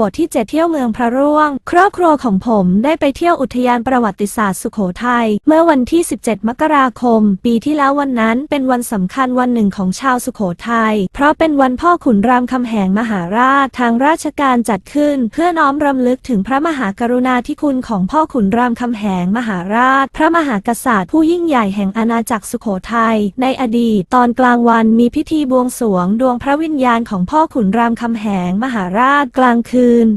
บทที่ 7 เที่ยวเมืองพระร่วง ครอบครัวของผมได้ไปเที่ยวอุทยานประวัติศาสตร์สุโขทัยเมื่อวันที่ 17 มกราคม ปีที่แล้ววันนั้นเป็นวันสำคัญวันหนึ่งของชาวสุโขทัยเพราะเป็นวันพ่อขุนรามคำแหงมหาราช ทางราชการจัดขึ้น เพื่อน้อมรำลึกถึงพระมหากรุณาธิคุณของพ่อขุนรามคำแหงมหาราช พระมหากษัตริย์ ผู้ยิ่งใหญ่แห่งอาณาจักรสุโขทัยในอดีต ตอนกลางวันมีพิธีบวงสรวงดวงพระวิญญาณของพ่อขุนรามคำแหงมหาราชกลางคืน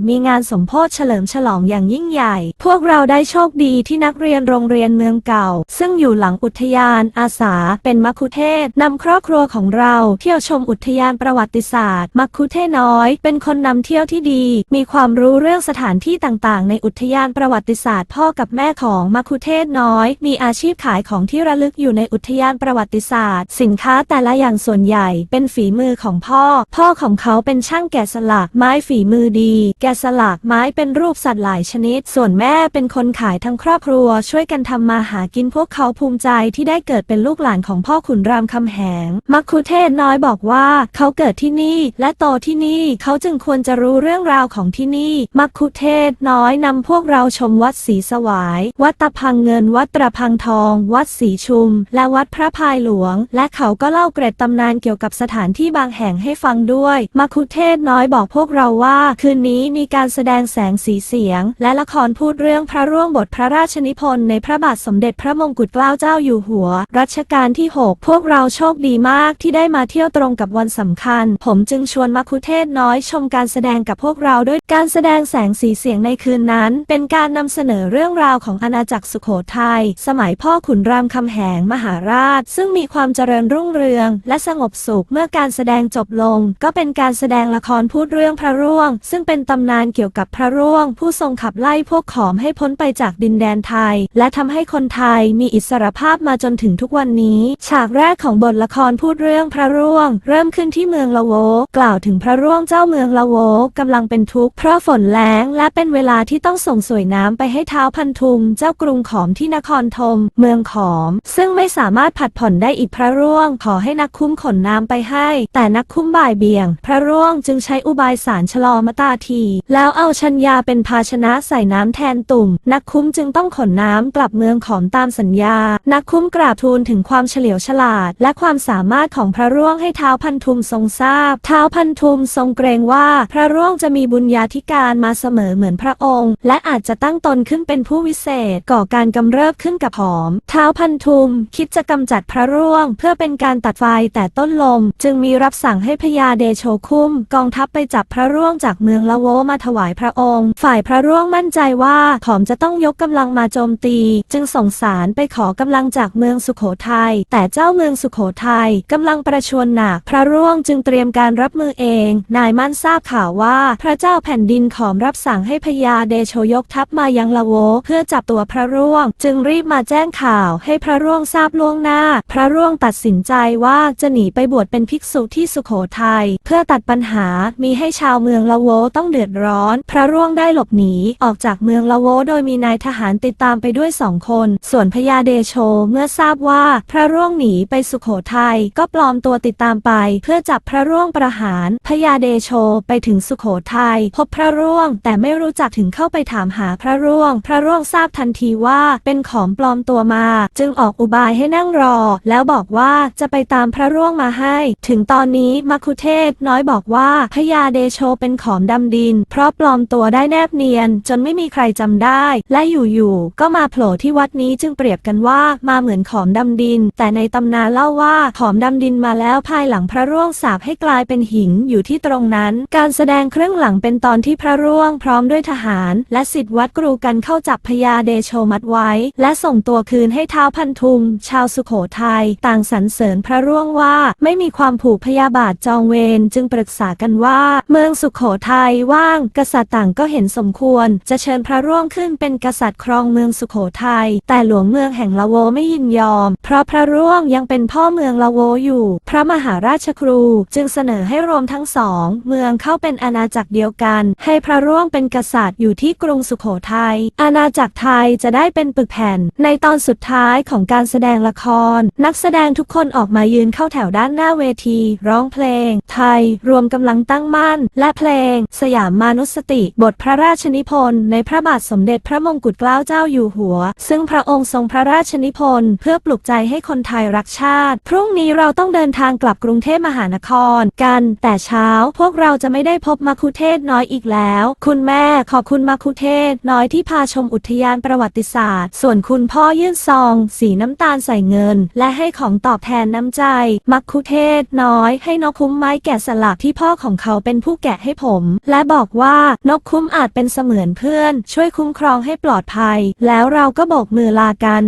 มีงานสมโพธิเฉลิมฉลองอย่างยิ่งใหญ่ พวกเราได้โชคดีที่นักเรียนโรงเรียนเมืองเก่า ซึ่งอยู่หลังอุทยานอาสา เป็นมัคคุเทศนำครอบครัวของเราเที่ยวชมอุทยานประวัติศาสตร์ มัคคุเทศน้อย เป็นคนนำเที่ยวที่ดี มีความรู้เรื่องสถานที่ต่างๆ ในอุทยานประวัติศาสตร์ พ่อกับแม่ของมัคคุเทศน้อย มีอาชีพขายของที่ระลึกอยู่ในอุทยานประวัติศาสตร์ สินค้าแต่ละอย่างส่วนใหญ่ เป็นฝีมือของพ่อ พ่อของเขาเป็นช่างแกะสลักไม้ฝีมือดีแกะสลักไม้เป็นรูปสัตว์หลายชนิด ส่วนแม่เป็นคนขายทั้งครอบครัว ช่วยกันทำมาหากินพวกเขาภูมิใจที่ได้เกิดเป็นลูกหลานของพ่อขุนรามคำแหง มัคคุเทศน้อยบอกว่าเขาเกิดที่นี่และโตที่นี่เขาจึงควรจะรู้เรื่องราวของที่นี่ มัคคุเทศน้อยนำพวกเราชมวัดศรีสวาย วัดตะพังเงิน วัดตะพังทอง วัดศรีชุม และวัดพระพายหลวง และเขาก็เล่าเกร็ดตำนานเกี่ยวกับสถานที่บางแห่งให้ฟังด้วย มัคคุเทศน้อยบอกพวกเราว่าคืนนี้มีการแสดงแสงสีเสียง และละครพูดเรื่องพระร่วงบทพระราชนิพนธ์ในพระบาทสมเด็จพระมงกุฎเกล้าเจ้าอยู่หัว รัชกาลที่ 6 พวกเราโชคดีมากที่ได้มาเที่ยวตรงกับวันสำคัญ ผมจึงชวนมัคคุเทศน้อยชมการแสดงกับพวกเราด้วยการแสดงแสงสีเสียงในคืนนั้น เป็นการนำเสนอเรื่องราวของอาณาจักรสุโขทัยสมัยพ่อขุนรามคำแหงมหาราช ซึ่งมีความเจริญรุ่งเรือง และสงบสุขเมื่อการแสดงจบลง ก็เป็นการแสดงละครพูดเรื่องพระร่วง ซึ่งเป็นตำนานเกี่ยวกับพระร่วง ผู้ทรงขับไล่พวกขอมให้พ้นไปจากดินแดนไทย และทำให้คนไทยมีอิสรภาพมาจนถึงทุกวันนี้ ฉากแรกของบทละครพูดเรื่องพระร่วง เริ่มขึ้นที่เมืองละโว กล่าวถึงพระร่วงเจ้าเมืองละโวกำลังเป็นทุกข์เพราะฝนแล้ง และเป็นเวลาที่ต้องส่งสวยน้ำไปให้เท้าพันทุม เจ้ากรุงขอมที่นครธมเมืองขอม ซึ่งไม่สามารถผัดผ่อนได้อีกพระร่วง ขอให้นักคุ้มขนน้ำไปให้ แต่นักคุ้มบ่ายเบี่ยง พระร่วงจึงใช้อุบายสารชะลอมาตาที แล้วเอาชัญญาเป็นภาชนะใส่น้ำแทนตุ่ม นักคุ้มจึงต้องขนน้ำกลับเมืองขอมตามสัญญา นักคุ้มกราบทูลถึงความเฉลียวฉลาด และความสามารถของพระร่วงให้เท้าพันทุมทรงทราบ เท้าพันทุมทรงเกรงว่าพระร่วงจะมีบุญญาธิการมาเสมอเหมือนพระองค์ และอาจจะตั้งตนขึ้นเป็นผู้วิเศษ ก่อการกำเริบขึ้นกับหอม เท้าพันทุมคิดจะกำจัดพระร่วง เพื่อเป็นการตัดไฟแต่ต้นลม จึงมีรับสั่งให้พญาเดโชคุ้ม กองทัพไปจับพระร่วงจากเมืองละโวมาถวายพระองค์ ฝ่ายพระร่วงมั่นใจว่าขอมจะต้องยกกำลังมาโจมตี จึงส่งสารไปขอกำลังจากเมืองสุโขทัยแต่เจ้าเมืองสุโขทัยกำลังประชวรหนัก พระร่วงจึงเตรียมการรับมือเอง นายมั่นทราบข่าวว่า พระเจ้าแผ่นดินขอมรับสั่งให้พญาเดโชยกทัพมายังละโว เพื่อจับตัวพระร่วง จึงรีบมาแจ้งข่าวให้พระร่วงทราบล่วงหน้า พระร่วงตัดสินใจว่าจะหนีไปบวชเป็นภิกษุที่สุโขทัยเพื่อตัดปัญหามีให้ชาวเมืองละโวต้องเดือดร้อน พระร่วงได้หลบหนีออกจากเมืองละโวโดยมีนายทหารติดตามไปด้วยสองคน ส่วนพญาเดโชเมื่อทราบว่าพระร่วงหนีไปสุโขทัยก็ปลอมตัวติดตามไป เพื่อจับพระร่วงประหาร พญาเดโชไปถึงสุโขทัยพบพระร่วง แต่ไม่รู้จักถึงเข้าไปถามหาพระร่วง พระร่วงทราบทันทีว่าเป็นของปลอมตัวมา จึงออกอุบายให้นั่งรอ แล้วบอกว่าจะไปตามพระร่วงมาให้ ถึงตอนนี้มัคคุเทศน้อยบอกว่าพญาเดโชเป็นขอมดำดิน เพราะปลอมตัวได้แนบเนียน จนไม่มีใครจำได้ และอยู่ๆก็มาโผล่ที่วัดนี้จึงเปรียบกันว่ามาเหมือนขอมดำดิน แต่ในตำนานเล่าว่าขอมดำดินมาแล้วภายหลังพระร่วงสาบให้กลายเป็นหินอยู่ที่ตรงนั้น การแสดงเครื่องหลังเป็นตอนที่พระร่วงพร้อมด้วยทหาร และสิทธิวัดกรูกันเข้าจับพญาเดโชมัดไว้ และส่งตัวคืนให้เท้าพันทุม ชาวสุโขทัยต่างสรรเสริญพระร่วงว่าไม่มีความผูกพยาบาทจองเวรจึงปรึกษากันว่า เมืองสุโขทัยว่าง กษัตริย์ต่างก็เห็นสมควร จะเชิญพระร่วงขึ้นเป็นกษัตริย์ครองเมืองสุโขทัยแต่หลวงเมืองแห่งละโวไม่ยินยอม เพราะพระร่วงยังเป็นพ่อเมืองละโวอยู่ พระมหาราชครูจึงเสนอให้รวมทั้งสอง เมืองเข้าเป็นอาณาจักรเดียวกัน ให้พระร่วงเป็นกษัตริย์อยู่ที่กรุงสุโขทัยอาณาจักรไทยจะได้เป็นปึกแผ่น ในตอนสุดท้ายของการแสดงละคร นักแสดงทุกคนออกมายืนเข้าแถวด้านหน้าเวที ร้องเพลง ไทย รวมกำลังตั้งมั่น และเพลง สยามมานุสติ บทพระราชนิพนธ์ในพระบาทสมเด็จพระมงกุฎเกล้าเจ้าอยู่หัว ซึ่งพระองค์ทรงพระราชนิพนธ์เพื่อปลุกใจให้คนไทยรักชาติ พรุ่งนี้เราต้องเดินทางกลับกรุงเทพมหานครกัน แต่เช้าพวกเราจะไม่ได้พบมัคคุเทศน้อยอีกแล้ว คุณแม่ขอบคุณมัคคุเทศน้อยที่พาชมอุทยานประวัติศาสตร์ ส่วนคุณพ่อยื่นซอง สีน้ำตาลใส่เงิน และให้ของตอบแทนน้ำใจ มัคคุเทศน้อยให้นกคุ้มไม้แกะสลักที่พ่อของเขาเป็นผู้แกะให้ผม และบอกว่านกคุ้มอาจเป็นเสมือนเพื่อน ช่วยคุ้มครองให้ปลอดภัย แล้วเราก็โบกมือลากัน